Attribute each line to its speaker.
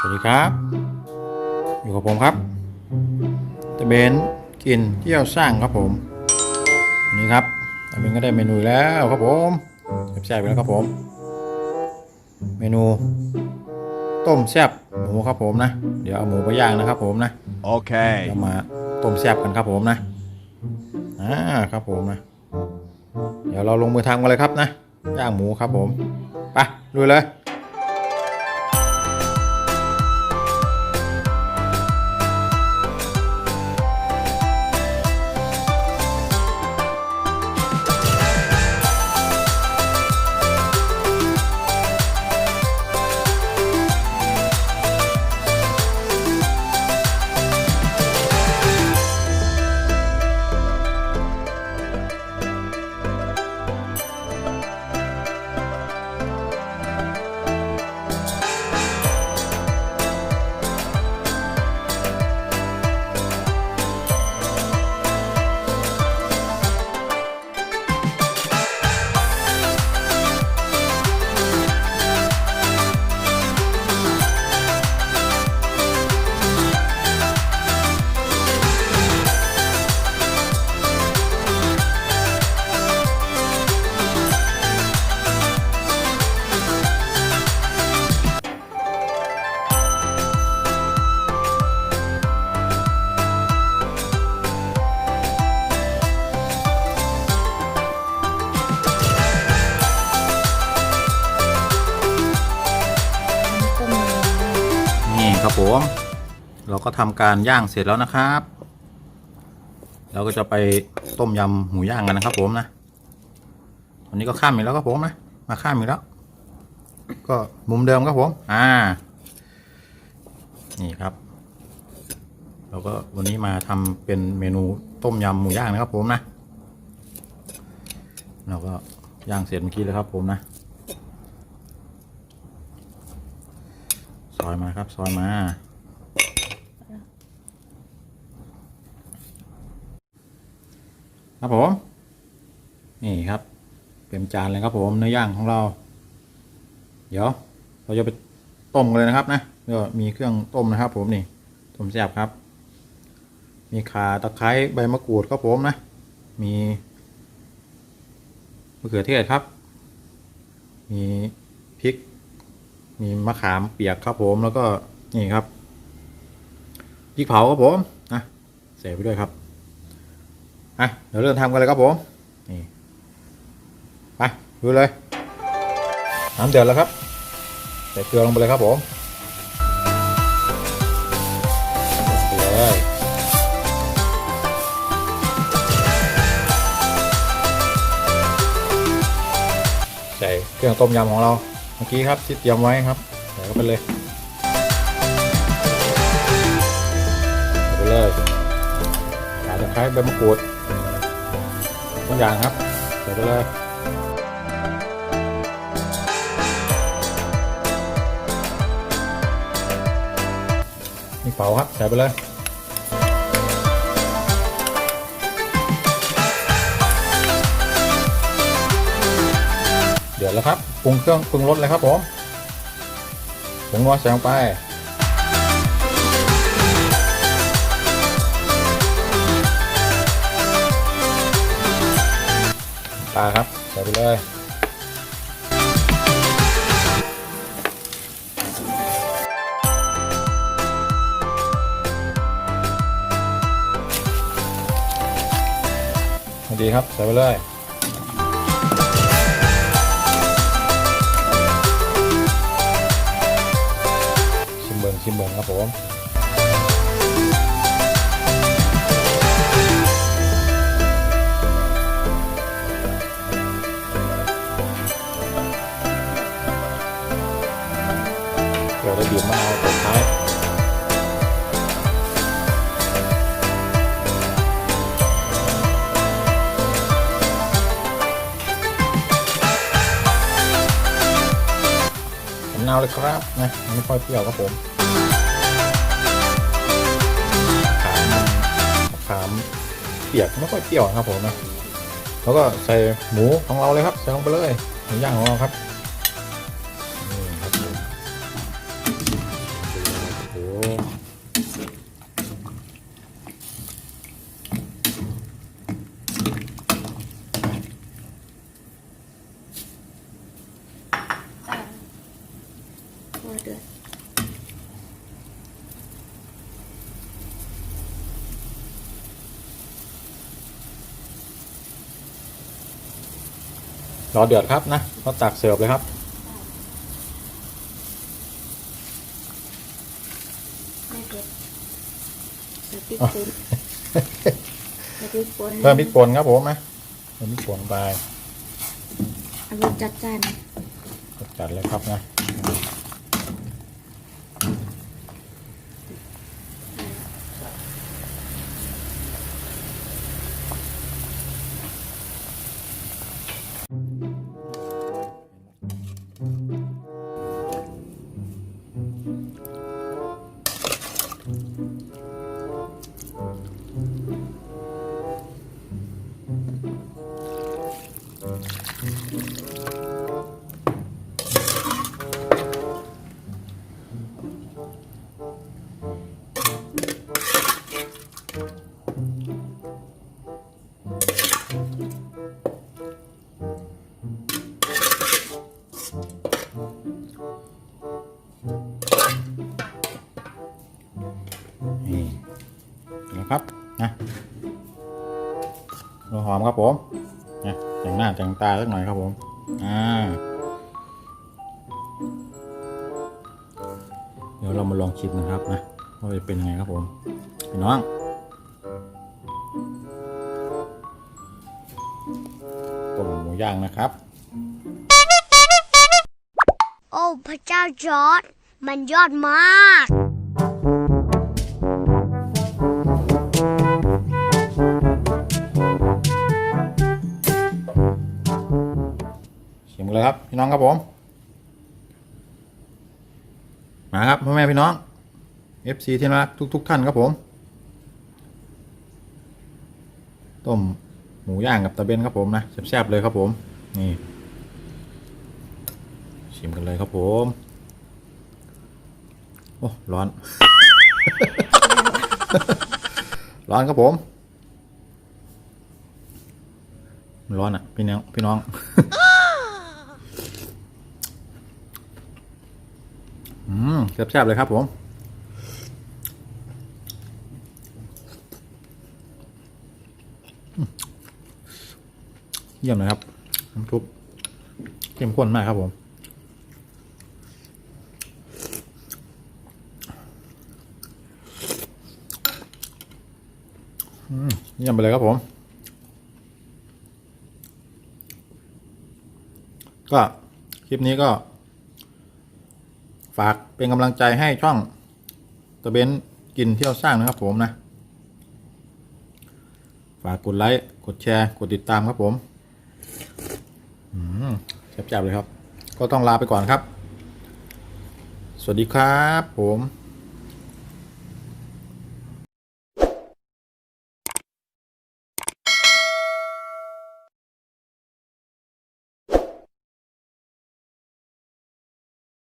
Speaker 1: สวัสดีครับ อยู่กับผมครับตะเบนกินเที่ยวสร้างครับผมวันนี้ครับตะเบนก็ได้เมนูอีกแล้วครับผมแซ่บๆอีกแล้วครับผม เมนู ต้มแซ่บหมูครับผมนะ เดี๋ยวเอาหมูไปย่างนะครับผมนะ
Speaker 2: Okay.
Speaker 1: เดี๋ยวมาต้มแซ่บกันครับผมนะอ่าครับผมนะ เดี๋ยวเราลงมือทำกันเลยครับนะย่างหมูครับผมไปลุยเลย ผมเราก็ทำการย่างเสร็จแล้วนะครับ เราก็จะไปต้มยำหมูย่างกันนะครับ ผมนะวันนี้ก็ข้ามอีกแล้วครับผมนะมาข้ามอีกแล้ว ก็มุมเดิมครับผม อ่า นี่ครับ เราก็วันนี้มาทำเป็นเมนูต้มยำหมูย่างนะครับ ผมนะเราก็ย่างเสร็จเมื่อกี้แล้วครับผมนะ อยมาครับ ซอยมา ครับผม นี่ครับเป็นจานเลยครับผมเนื้อย่างของเรา เดี๋ยว เราจะไปต้มกันเลยนะครับนะก็มีเครื่องต้มนะครับ ผมนี่ต้มแซ่บครับ มีข่าตะไคร้ใบมะกรูดครับผมนะ มีมะเขือเทศครับ มีพริก มีมะขามเปียกครับผมแล้วก็นี่ครับพริกเผาครับผมนะใส่ไปด้วยครับอะเดี๋ยวเริ่มทำกันเลยครับผมนี่ไปดูเลยน้ำเดือดแล้วครับใส่เกลือลงไปเลยครับผมใส่ไปเลยใส่เครื่องต้มยำของเรา เมื่อกี้ครับที่เตรียมไว้ครับใส่เข้าไปเลยใส่ไปเลยขาตะไคร้ใบมะกรูดทุกอย่างครับใส่ไปเลยนี่เผาครับใส่ไปเลย ดือดแล้วครับปรุงเครื่องปรุงรสเลยครับผมผงนัวใส่ลงไป ปลาครับ ใส่ไปเลยดีครับ ใส่ไปเลย ชิมเมเบิงครับผมเดี๋ยวเราบีบมะนาวตบท้ายมะนาวเลยครับนะไม่ค่อยเปรี้ยวครับผม เปียกไม่ค่อยเปรี้ยวครับผมนะแล้วก็ใส่หมูของเราเลยครับใส่ลงไปเลยหมูย่างของเราครับนี่ครับผมโอ้
Speaker 2: พอเดือด
Speaker 1: อเดือดครับนะก็ตักเสิร์ฟเลยครับ
Speaker 2: ไม่เผ็ดใส่พริกป่นใส่พริกป่น
Speaker 1: เพิ่มพริกป่นครับผมนะเพิ่มพริกป่นไป
Speaker 2: เอารสจัดจ้าน
Speaker 1: จัดเลยครับนะ นี่นะครับนะหัวหอมครับผมนะแต่งหน้าแต่งตาสักหน่อยครับผมอ่าเดี๋ยวเรามาลองชิมนะครับนะว่าจะเป็นยังไงครับผมพี่น้องต้มหมูย่างนะครับ
Speaker 3: โอ้ พระเจ้าจอร์ดมันยอดมาก
Speaker 1: น้องครับผม มาครับพ่อแม่พี่น้อง FC ที่น่ารักทุกๆท่านครับผม ต้มหมูย่างกับตะเบนครับผมนะแซ่บๆเลยครับผม นี่ ชิมกันเลยครับผม โอ้ร้อน ร้อนครับผม ร้อนอะ พี่น้องพี่น้อง อืม แซ่บๆเลยครับผมเยี่ยมเลยครับน้ำซุปเข้มข้นมากครับผมอืมเยี่ยมไปเลยครับผม ก็ คลิปนี้ก็ ฝากเป็นกำลังใจให้ช่องตะเบนกินเที่ยวสร้างนะครับผมนะ ฝากกดไลค์ กดแชร์ กดติดตามครับผมแซ่บๆเลยครับ ก็ต้องลาไปก่อนครับ สวัสดีครับผม